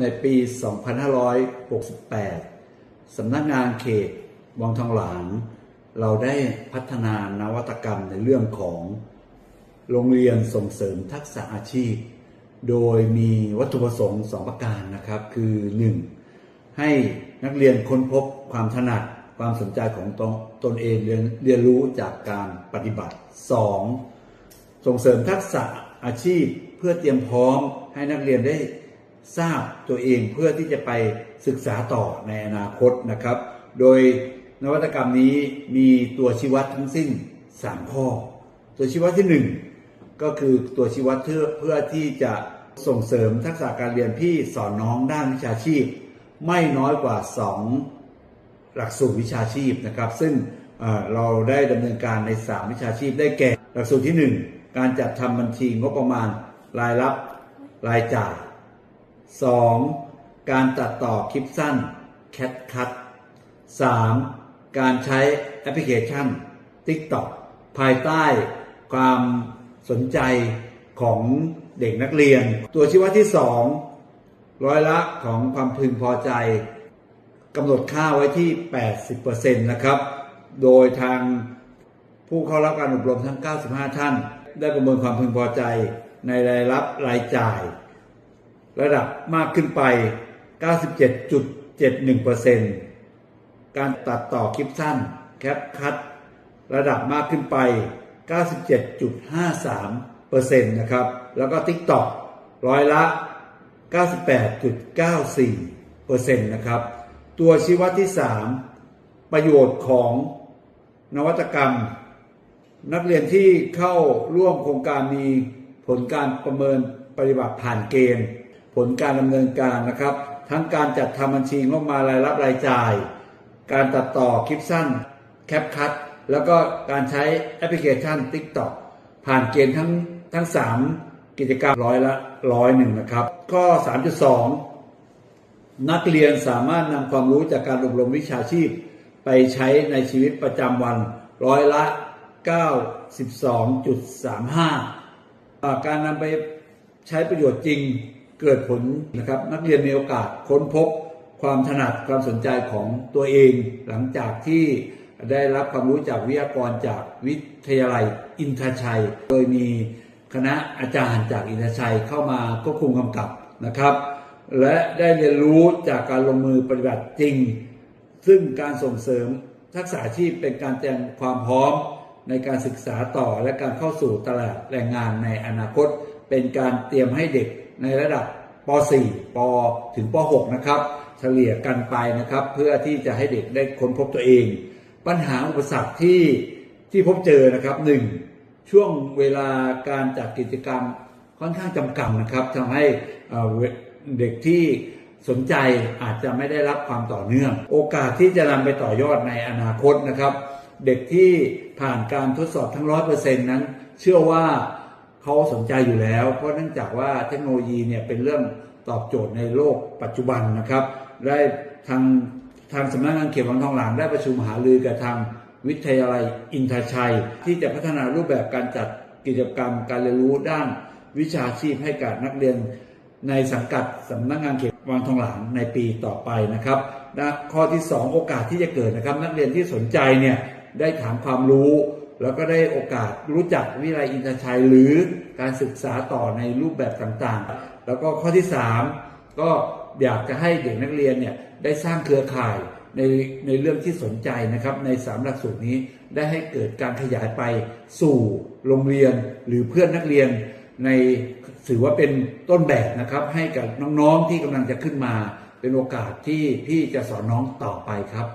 ในปี 2568 สำนักงานเขตวังทองหลาง เราได้พัฒนานวัตกรรมในเรื่องของโรงเรียนส่งเสริมทักษะอาชีพ โดยมีวัตถุประสงค์สองประการนะครับ คือ 1. ให้นักเรียนค้นพบความถนัดความสนใจของตนตนเองเรียนเรียนรู้จากการปฏิบัติ 2. ส่งเสริมทักษะอาชีพเพื่อเตรียมพร้อมให้นักเรียนได้ ทราบตัวเองเพื่อที่จะไปศึกษาต่อในอนาคตนะครับ โดยนวัตกรรมนี้มีตัวชี้วัดทั้งสิ้น 3 ข้อ ตัวชี้วัดที่ 1 ก็คือตัวชี้วัดเพื่อเพื่อที่จะส่งเสริมทักษะการเรียนพี่สอนน้องด้านวิชาชีพ ไม่น้อยกว่า 2 หลักสูตรวิชาชีพนะครับ ซึ่งเเราได้ดำเนินการใน 3 วิชาชีพได้แก่ หลักสูตรที่ 1 การจัดทำบัญชีงบประมาณรายรับรายจ่าย 2. การตัดต่อคลิปสั้น Cat Cut 3. การใช้แอปพลิเคชัน TikTok ภายใต้ความสนใจของเด็กนักเรียน ตัวชี้วัดที่ 2 ร้อยละของความพึงพอใจกำหนดค่าไว้ที่ 80%นะครับ โดยทางผู้เข้ารับการอบรมทั้ง 95 ท่าน ได้ประเมินความพึงพอใจในรายรับรายจ่าย ระดับมากขึ้นไป 97.71%การตัดต่อคลิปสั้นแคปคัดระดับมากขึ้นไป 97.53%นะครับ แล้วก็ TikTok ร้อยละ 98.94%นะครับ ตัวชี้วัดที่ 3 ประโยชน์ของนวัตกรรม นักเรียนที่เข้าร่วมโครงการมีผลการประเมินปฏิบัติผ่านเกณฑ์ ผลการดำเนินการนะครับ ทั้งการจัดทำบัญชีงบมารายรับรายจ่าย การตัดต่อคลิปสั้นแคปคัดแล้วก็การใช้แอปพลิเคชัน TikTok ผ่านเกณฑ์ทั้งทั้ง 3 กิจกรรมร้อยละร้อยหนึ่งนะครับ ข้อ 3.2 นักเรียนสามารถนำความรู้จากการอบรมวิชาชีพ ไปใช้ในชีวิตประจำวันร้อยละ 92.35อ่าการนำไปใช้ประโยชน์จริง เกิดผลนะครับนักเรียนมีโอกาสค้นพบความถนัดความสนใจของตัวเอง หลังจากที่ได้รับความรู้จากวิทยากรจากวิทยาลัยอินทชัย โดยมีคณะอาจารย์จากอินทชัยเข้ามาควบคุมกำกับนะครับ และได้เรียนรู้จากการลงมือปฏิบัติจริง ซึ่งการส่งเสริมทักษะอาชีพเป็นการเตรียมความพร้อมในการศึกษาต่อและการเข้าสู่ตลาดแรงงานในอนาคต เป็นการเตรียมให้เด็ก ในระดับป .4 ปถึงป .6 นะครับเฉลี่ยกันไปนะครับ เพื่อที่จะให้เด็กได้ค้นพบตัวเอง ปัญหาอุปสรรคที่ที่พบเจอนะครับหนึ่งช่วงเวลาการจัดกิจกรรมค่อนข้างจำกัดนะครับทำให้เอ่อเวเด็กที่สนใจอาจจะไม่ได้รับความต่อเนื่อง โอกาสที่จะนำไปต่อยอดในอนาคตนะครับ เด็กที่ผ่านการทดสอบทั้งร้อยเปอร์เซ็นต์นั้น เชื่อว่า เขาสนใจอยู่แล้ว เพราะเนื่องจากว่าเทคโนโลยีเนี่ยเป็นเรื่องตอบโจทย์ในโลกปัจจุบันนะครับ ได้ทางทางสำนักงานเขตวังทองหลางได้ประชุมหารือกับทางวิทยาลัยอินทชัย ที่จะพัฒนารูปแบบการจัดกิจกรรมการเรียนรู้ด้านวิชาชีพให้กับนักเรียนในสังกัดสำนักงานเขตวังทองหลางในปีต่อไปนะครับข้อที่ 2 โอกาสที่จะเกิดนะครับ นักเรียนที่สนใจเนี่ยได้ถามความรู้ แล้วก็ได้โอกาสรู้จักวิทยาลัยอินทชัยหรือการศึกษาต่อในรูปแบบต่างๆ แล้วก็ข้อที่ 3 ก็อยากจะให้เด็กนักเรียนเนี่ยได้สร้างเครือข่ายในในเรื่องที่สนใจนะครับในสามหลักสูตรนี้ได้ให้เกิดการขยายไปสู่โรงเรียนหรือเพื่อนนักเรียนในถือว่าเป็นต้นแบบนะครับ ให้กับน้องๆที่กำลังจะขึ้นมาเป็นโอกาสที่พี่จะสอนน้องต่อไปครับ